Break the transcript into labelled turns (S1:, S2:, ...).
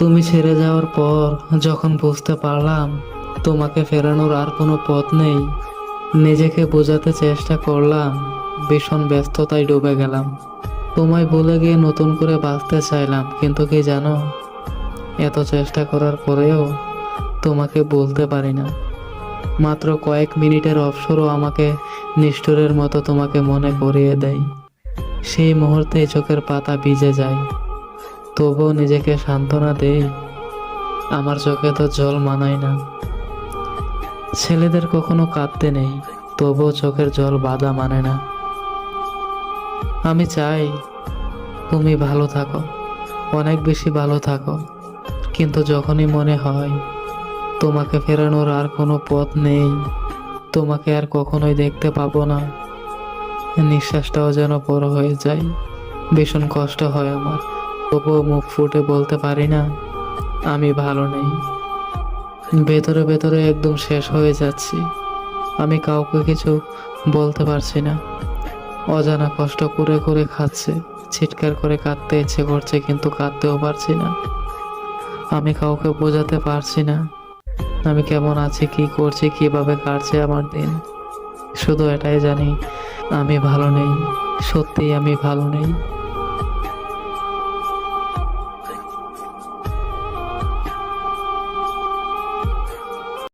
S1: তুমি ছেড়ে যাওয়ার পর যখন বুঝতে পারলাম তোমাকে ফেরানোর আর কোনো পথ নেই, নিজেকে বোঝাতে চেষ্টা করলাম, ভীষণ ব্যস্ততায় ডুবে গেলাম। তোমায় বলে গিয়ে নতুন করে বাঁচতে চাইলাম, কিন্তু কি জানো? এত চেষ্টা করার পরেও তোমাকে বলতে পারি না। মাত্র কয়েক মিনিটের অবসরও আমাকে নিষ্ঠুরের মতো তোমাকে মনে করিয়ে দেয়। সেই মুহূর্তে চোখের পাতা ভিজে যায়। তবুও নিজেকে সান্ত্বনা দেই। আমার চোখে তো জল মানায় না। ছেলেদের কখনো কাঁদতে নেই, তবুও চোখের জল বাধা মানে না। আমি চাই তুমি ভালো থাকো, অনেক বেশি ভালো থাকো। কিন্তু যখনই মনে হয় তোমাকে ফেরানোর আর কোনো পথ নেই, তোমাকে আর কখনোই দেখতে পাবো না, নিঃশ্বাসটাও যেন বড় হয়ে যায়। ভীষণ কষ্ট হয় আমার। তবুও মুখ ফুটে বলতে পারি না, আমি ভালো নেই। ভেতরে ভেতরে একদম শেষ হয়ে যাচ্ছি। আমি কাউকে কিছু বলতে পারছি না। অজানা কষ্ট করে করে খাচ্ছে চিৎকার করে কাঁদতে ইচ্ছে করছে কিন্তু কাঁদতেও পারছি না। আমি কাউকে বোঝাতে পারছি না, আমি কেমন আছি, কি করছি, কীভাবে কাটছে আমার দিন। শুধু এটাই জানি, আমি ভালো নেই সত্যি আমি ভালো নেই।